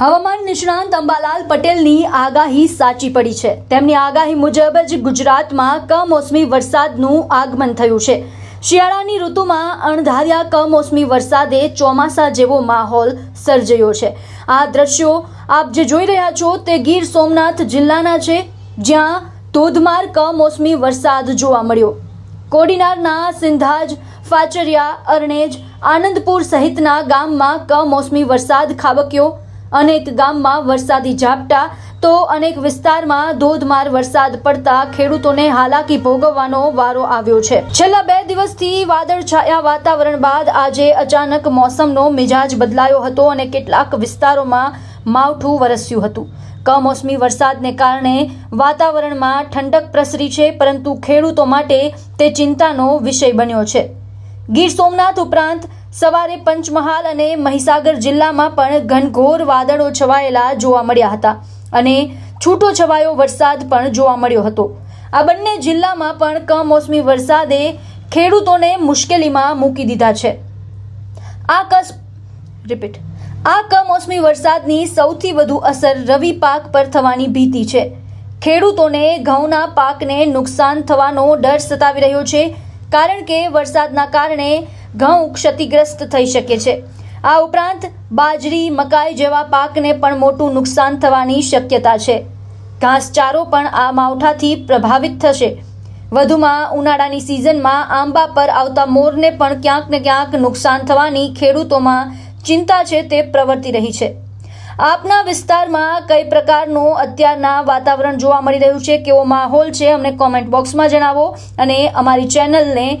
હવામાન નિષ્ણાંત અંબાલાલ પટેલની આગાહી સાચી પડી છે. તેમની આગાહી મુજબ જ ગુજરાતમાં કમોસમી વરસાદનું આગમન થયું છે. શિયાળાની ઋતુમાં અણધાર્યા કમોસમી વરસાદે ચોમાસા જેવો માહોલ સર્જ્યો છે. આ દ્રશ્યો આપ જે જોઈ રહ્યા છો તે ગીર સોમનાથ જિલ્લાના છે, જ્યાં ધોધમાર કમોસમી વરસાદ જોવા મળ્યો. કોડીનારના સિંધાજ, ફાચરિયા, અરણેજ, આનંદપુર સહિતના ગામમાં કમોસમી વરસાદ ખાબક્યો અનેક ગામમાં વરસાદી ઝાપટા, તો અનેક વિસ્તારમાં ધોધમાર વરસાદ પડતા ખેડૂતોને હાલાકી ભોગવવાનો વારો આવ્યો છે. છેલ્લા બે દિવસથી વાદળછાયા વાતાવરણ બાદ આજે અચાનક મોસમનો મિજાજ બદલાયો હતો અને કેટલાક વિસ્તારોમાં માવઠું વરસ્યું હતું. કમોસમી વરસાદને કારણે વાતાવરણમાં ઠંડક પ્રસરી છે, પરંતુ ખેડૂતો માટે તે ચિંતાનો વિષય બન્યો છે. ગીર સોમનાથ ઉપરાંત સવારે પંચમહાલ અને મહીસાગર જિલ્લામાં પણ ઘનઘોર વાદળો છવાયેલા જોવા મળ્યા હતા અને છૂટો છવાયો વરસાદ પણ જોવા મળ્યો હતો. આ બંને જિલ્લામાં પણ કમોસમી વરસાદે ખેડૂતોને મુશ્કેલીમાં મૂકી દીધા છે. આ કસ રિપીટ આ કમોસમી વરસાદની સૌથી વધુ અસર રવિ પાક પર થવાની ભીતિ છે. ખેડૂતોને ઘઉંના પાકને નુકસાન થવાનો ડર સતાવી રહ્યો છે, કારણ કે વરસાદના કારણે ઘઉં ક્ષતિગ્રસ્ત થઈ શકે છે. આ ઉપરાંત બાજરી, મકાઈ જેવા પાકને પણ મોટું નુકસાન થવાની શક્યતા છે. ઘાસચારો પણ આ માવઠાથી પ્રભાવિત થશે. વધુમાં ઉનાળાની સિઝનમાં આંબા પર આવતા મોરને પણ ક્યાંક ને ક્યાંક નુકસાન થવાની ખેડૂતોમાં ચિંતા છે તે પ્રવર્તી રહી છે. આપના વિસ્તારમાં કઈ પ્રકારનું અત્યારના વાતાવરણ જોવા મળી રહ્યું છે? કેવો માહોલ છે? અમને કોમેન્ટ બોક્સમાં જણાવો અને અમારી ચેનલને